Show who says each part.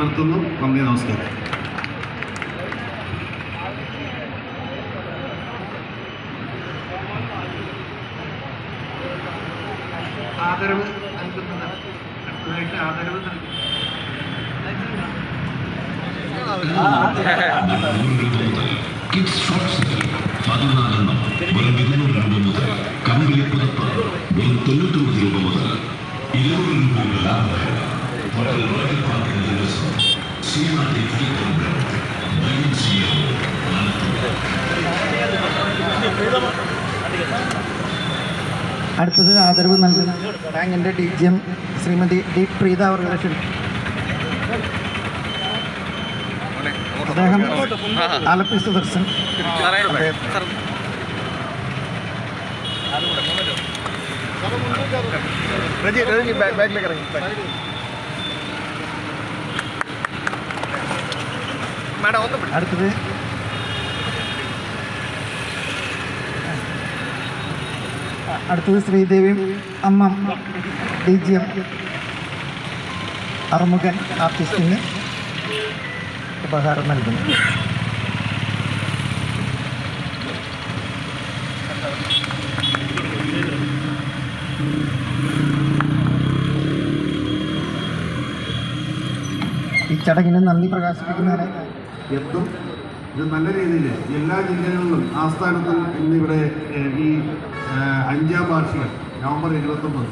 Speaker 1: നിർത്തുന്നു. നന്ദി നമസ്കാരം.
Speaker 2: ആദരവ് നൽകുന്നത് അടുത്തതായിട്ട് ആദരവ്
Speaker 3: കിഡ്സ് ഷോപ്സുകൾ പതിനാലെണ്ണം വെറും ഇരുന്നൂറ് രൂപ മുതൽ കമ്പിളി പുതപ്പ് വെറും തൊണ്ണൂറ്റൊമ്പത് രൂപ മുതൽ ഇരുന്നൂറ്
Speaker 4: അടുത്തത് ആദരവ് നൽകുന്ന ബാങ്കിന്റെ D G M Shrimati D Preetha അവരുടെ ക്ഷണിക്കും അദ്ദേഹം ആലപ്പി സുദർശൻ. അടുത്തത്. അടുത്തത് Sridevi Amma D G M Arumukhan ആർട്ടിസ്റ്റിന് ഉപഹാരം നൽകുന്നു. ഈ ചടങ്ങിന് നന്ദി പ്രകാശിപ്പിക്കുന്നതിന്
Speaker 1: എത്തും. ഇത് നല്ല രീതിയിൽ എല്ലാ ജില്ലകളിലും ആസ്ഥാനത്തും ഇന്നിവിടെ ഈ അഞ്ചാം വാർഷികം നവംബർ ഇരുപത്തൊമ്പത്.